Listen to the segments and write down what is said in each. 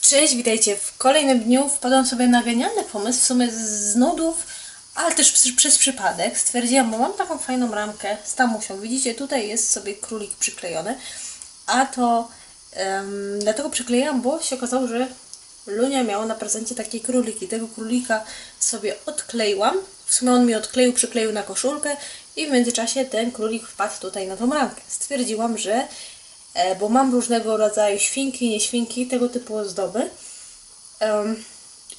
Cześć, witajcie. W kolejnym dniu wpadłam sobie na genialny pomysł, w sumie z nudów, ale też przez, przypadek. Stwierdziłam, bo mam taką fajną ramkę z tamusią. Widzicie, tutaj jest sobie królik przyklejony, a to em, dlatego przyklejałam, bo się okazało, że Lunia miała na prezencie takie króliki. Tego królika sobie odkleiłam. W sumie on mi odkleił, przykleił na koszulkę i w międzyczasie ten królik wpadł tutaj na tą ramkę. Stwierdziłam, że bo mam różnego rodzaju świnki, nieświnki, tego typu ozdoby.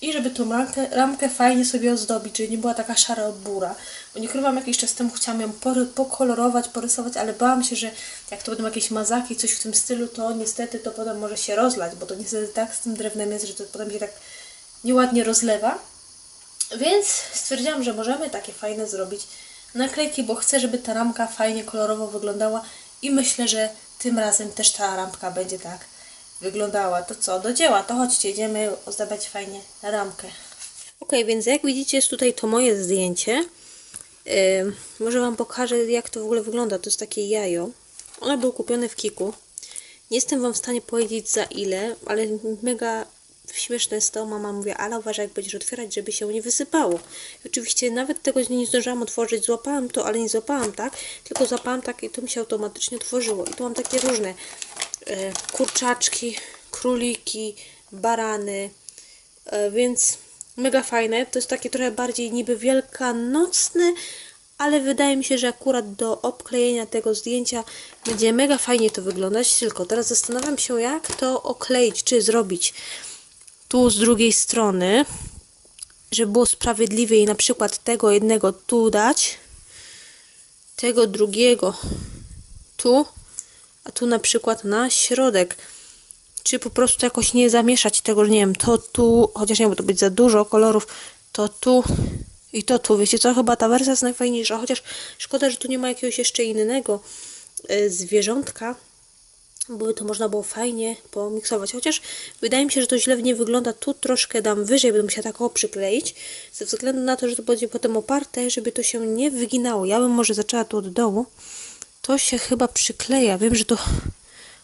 I żeby tą ramkę, ramkę fajnie sobie ozdobić, żeby nie była taka szara od bura. Bo nie ukrywam, jakiś czas temu chciałam ją pokolorować, porysować, ale bałam się, że jak to będą jakieś mazaki, coś w tym stylu, to niestety to potem może się rozlać, bo to niestety tak z tym drewnem jest, że to potem się tak nieładnie rozlewa. Więc stwierdziłam, że możemy takie fajne zrobić naklejki, bo chcę, żeby ta ramka fajnie kolorowo wyglądała i myślę, że tym razem też ta rampka będzie tak wyglądała. To co, do dzieła, to chodźcie, idziemy ozdabiać fajnie ramkę. Ok, więc jak widzicie jest tutaj to moje zdjęcie. Yy, może Wam pokażę jak to w ogóle wygląda. To jest takie jajo. Ono było kupione w Kiku. Nie jestem Wam w stanie powiedzieć za ile, ale mega śmieszne to. Mama mówi, ale uważaj jak będziesz otwierać, żeby się nie wysypało. I oczywiście nawet tego nie zdążyłam otworzyć. Złapałam to, ale nie złapałam tak, tylko złapałam tak i to mi się automatycznie otworzyło. I tu mam takie różne e, kurczaczki, króliki, barany, e, więc mega fajne. To jest takie trochę bardziej niby wielkanocne, ale wydaje mi się, że akurat do obklejenia tego zdjęcia będzie mega fajnie to wyglądać. Tylko teraz zastanawiam się, jak to okleić, czy zrobić tu z drugiej strony, żeby było sprawiedliwie i na przykład tego jednego tu dać, tego drugiego tu, a tu na przykład na środek. Czy po prostu jakoś nie zamieszać tego, że nie wiem, to tu, chociaż nie, bo to być za dużo kolorów, to tu i to tu. Wiecie co, chyba ta wersja jest najfajniejsza, chociaż szkoda, że tu nie ma jakiegoś jeszcze innego y, zwierzątka, by to można było fajnie pomiksować. Chociaż wydaje mi się, że to źle nie wygląda. Tu troszkę dam wyżej, będę musiała tak o przykleić, ze względu na to, że to będzie potem oparte, żeby to się nie wyginało. Ja bym może zaczęła tu od dołu. To się chyba przykleja. Wiem, że to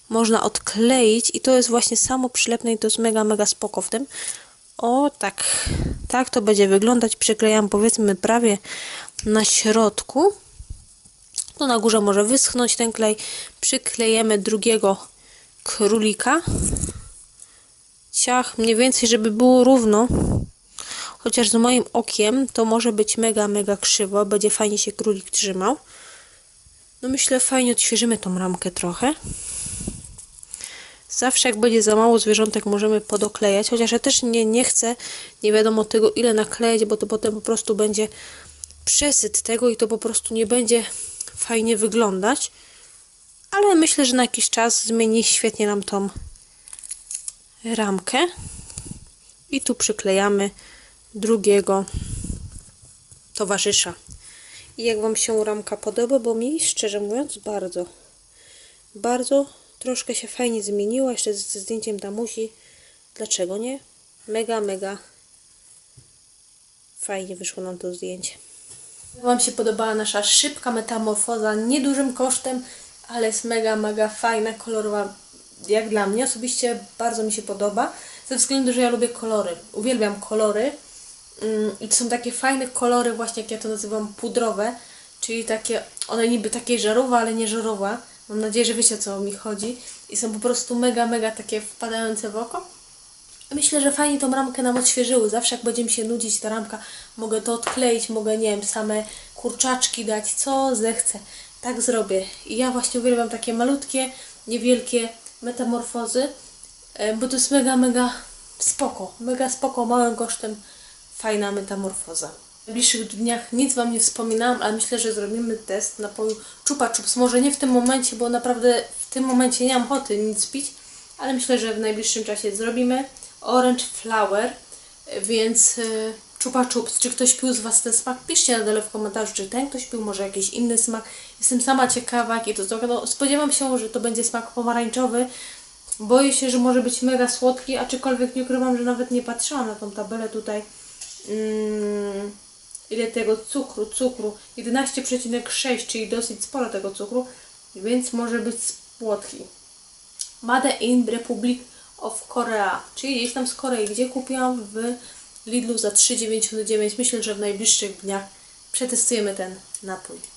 można odkleić i to jest właśnie samo przylepne i to jest mega, mega spoko w tym. O, tak. Tak to będzie wyglądać. Przyklejam powiedzmy prawie na środku. To na górze może wyschnąć ten klej. Przyklejemy drugiego królika. Ciach, mniej więcej, żeby było równo. Chociaż z moim okiem to może być mega, mega krzywo. Będzie fajnie się królik trzymał. No myślę, fajnie odświeżymy tą ramkę trochę. Zawsze jak będzie za mało zwierzątek możemy podoklejać, chociaż ja też nie, nie chcę nie wiadomo tego ile naklejać, bo to potem po prostu będzie przesyt tego i to po prostu nie będzie fajnie wyglądać. Ale myślę, że na jakiś czas zmieni świetnie nam tą ramkę. I tu przyklejamy drugiego towarzysza. I jak Wam się ramka podoba, bo mi szczerze mówiąc bardzo, bardzo troszkę się fajnie zmieniła, jeszcze ze zdjęciem damusi. Dlaczego nie? Mega, mega fajnie wyszło nam to zdjęcie. Wam się podobała nasza szybka metamorfoza, niedużym kosztem, ale jest mega, mega fajna, kolorowa, jak dla mnie osobiście bardzo mi się podoba, ze względu, że ja lubię kolory, uwielbiam kolory. Mm, i to są takie fajne kolory właśnie, jak ja to nazywam, pudrowe, czyli takie, one niby takie żarowe, ale nie żarowe, mam nadzieję, że wiecie o co mi chodzi. I są po prostu mega, mega takie wpadające w oko. Myślę, że fajnie tą ramkę nam odświeżyły. Zawsze jak będziemy się nudzić, ta ramka, mogę to odkleić, mogę, nie wiem, same kurczaczki dać, co zechcę. Tak zrobię. I ja właśnie uwielbiam takie malutkie, niewielkie metamorfozy, e, bo to jest mega, mega spoko. Mega spoko, małym kosztem fajna metamorfoza. W najbliższych dniach nic Wam nie wspominałam, ale myślę, że zrobimy test napoju Chupa Chups. Może nie w tym momencie, bo naprawdę w tym momencie nie mam ochoty nic pić, ale myślę, że w najbliższym czasie zrobimy. Orange Flower, więc y, Chupa Chups. Czy ktoś pił z Was ten smak? Piszcie na dole w komentarzu, czy ten ktoś pił, może jakiś inny smak. Jestem sama ciekawa, jaki to jest. No, spodziewam się, że to będzie smak pomarańczowy. Boję się, że może być mega słodki, aczkolwiek nie ukrywam, że nawet nie patrzyłam na tą tabelę tutaj. Mm, ile tego cukru? Cukru 11,6, czyli dosyć sporo tego cukru, więc może być słodki. Made in Republic of Korea, czyli gdzieś tam z Korei, gdzie kupiłam w Lidlu za 3,99. Myślę, że w najbliższych dniach przetestujemy ten napój.